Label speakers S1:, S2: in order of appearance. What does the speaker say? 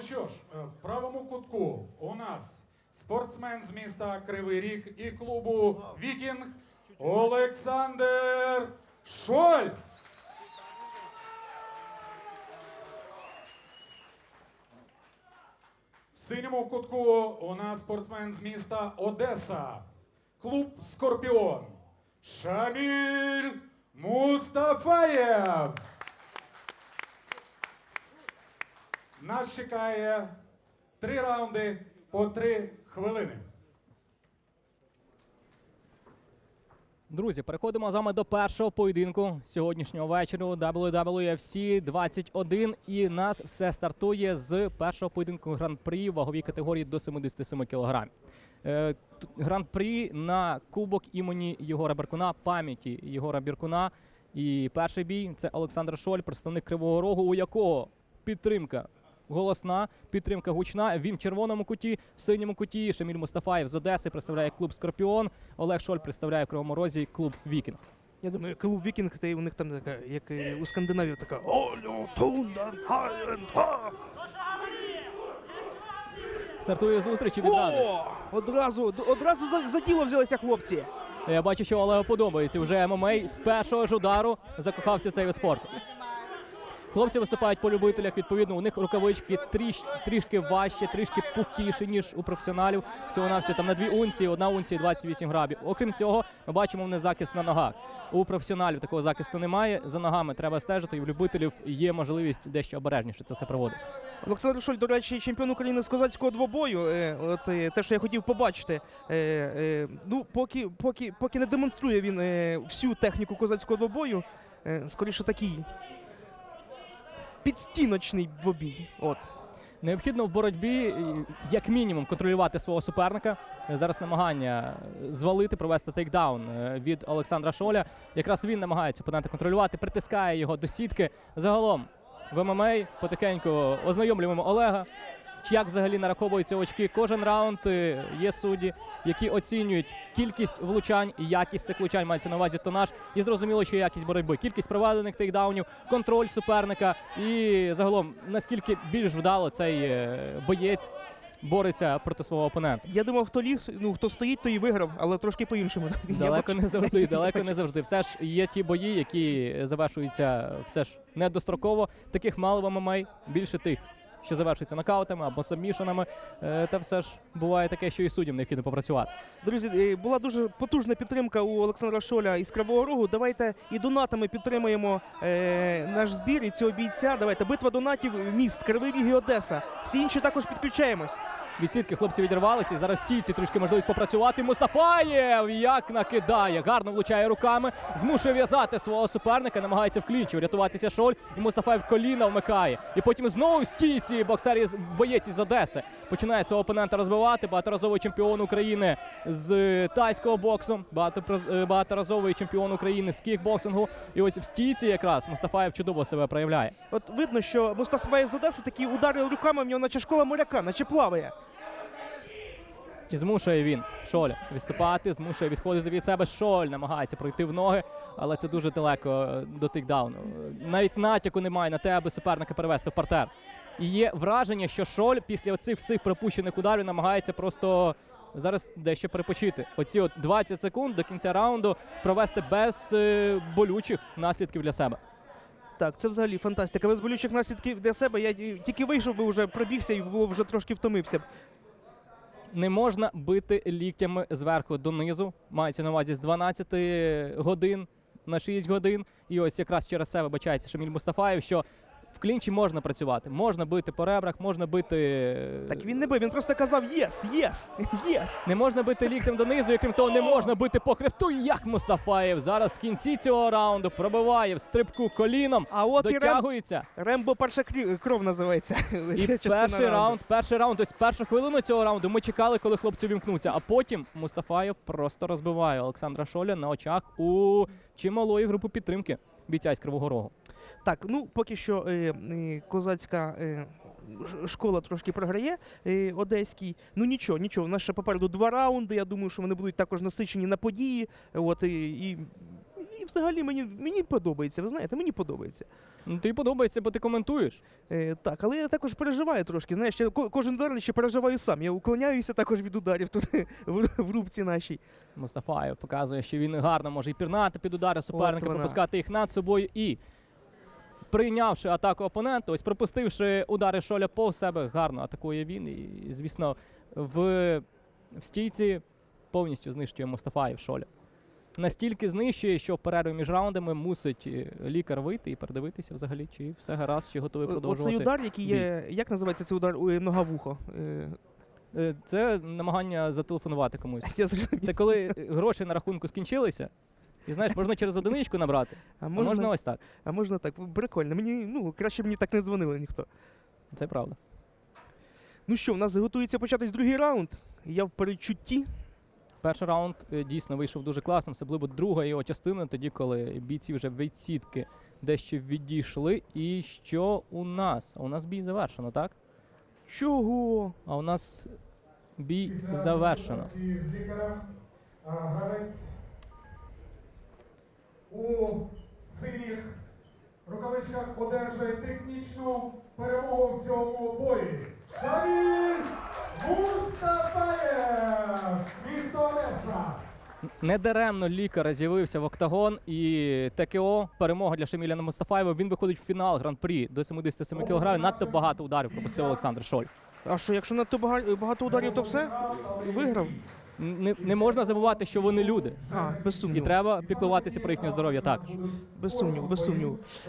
S1: Що ж, е, в правому кутку у нас спортсмен з міста Кривий Ріг і клубу Вікінг Олександр Шоль. В синьому кутку у нас спортсмен з міста Одеса. Клуб Скорпіон. Шаміль Мустафаєв. Нас чекає три раунди по три хвилини.
S2: Друзі, переходимо з вами до першого поєдинку сьогоднішнього вечора WWFC 21. І нас все стартує з першого поєдинку гран-прі ваговій категорії до 77 кг. Е, Гран-прі на кубок імені Єгора Беркуна, пам'яті Єгора Біркуна. І перший бій це Олександр Шоль, представник Кривого Рогу, у якого підтримка голосна, підтримка гучна. Він в червоному куті, в синьому куті. Шаміль Мустафаєв з Одеси представляє клуб Скорпіон. Олег Шоль представляє в Кривому Розі клуб Вікінг.
S3: Я думаю, клуб Вікінг, та й у них там така, як у Скандинавів, така Олю, Тундар, Хайленд!
S2: Стартує зустріч і відразу.
S3: О! Одразу, одразу за, за діло взялися хлопці.
S2: Я бачу, що Олегу подобається. Вже ММА з першого ж удару закохався цей вид спорту. Хлопці виступають по любителях. Відповідно, у них рукавички тріш, трішки важче, трішки пухкіші, ніж у професіоналів. Всього на там на дві унції, одна унція 28 грамів. Окрім цього, ми бачимо в них захист на ногах. У професіоналів такого захисту немає. За ногами треба стежити, і в любителів є можливість дещо обережніше це все проводити.
S3: Олександр Шоль, до речі, чемпіон України з козацького двобою. Е, от е, те, що я хотів побачити. Е, ну, поки, поки, поки не демонструє він всю техніку козацького двобою, скоріше такий підстіночний двобій. От.
S2: Необхідно в боротьбі, е, як мінімум, контролювати свого суперника. Е, Зараз намагання звалити, провести тейкдаун е, від Олександра Шоля. Якраз він намагається опонента контролювати, притискає його до сітки. Загалом в ММА потихеньку ознайомлюємо Олега. Чи Як взагалі нараховуються очки? Кожен раунд е, є судді, які оцінюють кількість влучань і якість цих влучань мається на увазі тонаж. І зрозуміло, що якість боротьби, кількість проведених тейкдаунів, контроль суперника і загалом наскільки більш вдало цей е, боєць бореться проти свого опонента.
S3: Я думав, хто ліг, ну хто стоїть, той і виграв, але трошки по-іншому.
S2: Далеко не завжди, далеко не завжди. Все ж є ті бої, які завершуються все ж недостроково. Таких мало в ММА, більше тих, що завершуються нокаутами або сабмішенами. Е, Та все ж буває таке, що і суддям необхідно попрацювати.
S3: Друзі, е, була дуже потужна підтримка у Олександра Шоля із Кривого Рогу. Давайте і донатами підтримаємо е, наш збір і цього бійця. Давайте битва донатів міст Кривий Ріг і Одеса. Всі інші також підключаємось.
S2: Від сітки хлопці відірвалися. І зараз стійці трішки можливість попрацювати. Мустафаєв як накидає, гарно влучає руками, змушує в'язати свого суперника, намагається в клінчі врятуватися шоль. І Мустафаєв коліна вмикає. І потім знову в стійці боксер із боєць із Одеси починає свого опонента розбивати. Багаторазовий чемпіон України з тайського боксу, е, багаторазовий чемпіон України з кікбоксингу. І ось в стійці якраз Мустафаєв чудово себе проявляє.
S3: От видно, що Мустафаєв з Одеси такі удари руками в нього наче школа моряка, наче плаває.
S2: І змушує він Шоля відступати, змушує відходити від себе. Шоль намагається пройти в ноги, але це дуже далеко до тикдауну. Навіть натяку немає на те, аби суперника перевести в партер. І є враження, що Шоль після оцих всіх пропущених ударів намагається просто зараз дещо перепочити. Оці от 20 секунд до кінця раунду провести без е, болючих наслідків для себе.
S3: Так, це взагалі фантастика. Без болючих наслідків для себе. Я тільки вийшов би вже пробігся і було вже трошки втомився. б.
S2: Не можна бити ліктями зверху донизу. Мається на увазі з 12 годин на 6 годин. І ось якраз через це вибачається Шаміль Мустафаєв, що в клінчі можна працювати, можна бити по ребрах, можна бити. е,
S3: Так він не бив, він просто казав єс, єс, єс.
S2: Не можна бити ліктем донизу, і крім того, не можна бити по хребту, як Мустафаєв зараз в кінці цього раунду пробиває в стрибку коліном,
S3: А от і Рем... Рембо перша кров називається.
S2: І перший раунд, перший раунд, ось першу хвилину цього раунду ми чекали, коли хлопці вімкнуться. А потім Мустафаєв просто розбиває Олександра Шоля на очах у чималої групи підтримки бійця із Кривого Рогу.
S3: Так, ну поки що е, е, козацька е, школа трошки програє е, одеській. Ну нічого, нічого. У нас ще попереду два раунди. Я думаю, що вони будуть також насичені на події. От і, і, і взагалі мені, мені подобається. Ви знаєте, мені подобається.
S2: Ну, тобі подобається, бо ти коментуєш.
S3: Е, так, але я також переживаю трошки. Знаєш, я ко- кожен удар ще переживаю сам. Я уклоняюся також від ударів тут в, в рубці нашій.
S2: Мустафаєв показує, що він гарно може і пірнати під удари суперника, пропускати їх над собою і. Прийнявши атаку опонента, ось пропустивши удари Шоля по себе, гарно атакує він. І, звісно, в, в стійці повністю знищує Мустафаєв Шоля. Настільки знищує, що в перерві між раундами мусить е, лікар вийти і передивитися взагалі, чи все гаразд, чи готовий
S3: О- Оцей удар, який є. Як називається цей удар? Нога в ухо. Е,
S2: Е, Це намагання зателефонувати комусь. Це коли е, гроші на рахунку скінчилися. І знаєш, можна через одиничку набрати,
S3: А
S2: а
S3: можна,
S2: можна ось так.
S3: а можна так. Прикольно. Мені ну краще б мені так не дзвонили ніхто.
S2: Це правда.
S3: Ну що, в нас готується початись другий раунд. Я в передчутті.
S2: Перший раунд е, дійсно вийшов дуже класним, особливо друга його частина, тоді, коли бійці вже від сітки дещо відійшли. І що у нас? А у нас бій завершено, так?
S3: Чого?
S2: А у нас бій завершено.
S1: з лікарем а, гравець у синіх рукавичках одержує технічну перемогу в цьому бої. Шаміль Мустафаєв, місто Одеса.
S2: Недаремно лікар з'явився в октагон і ТКО перемога для Шаміля Мустафаєва. Він виходить в фінал гран-прі до 77 кг. Надто багато ударів пропустив Олександр Шоль.
S3: А що, якщо надто бага- багато ударів, то все? Виграв?
S2: Не, не можна забувати, що вони люди,
S3: А, без
S2: і треба піклуватися про їхнє здоров'я також.
S3: Без сумніву, без сумніву.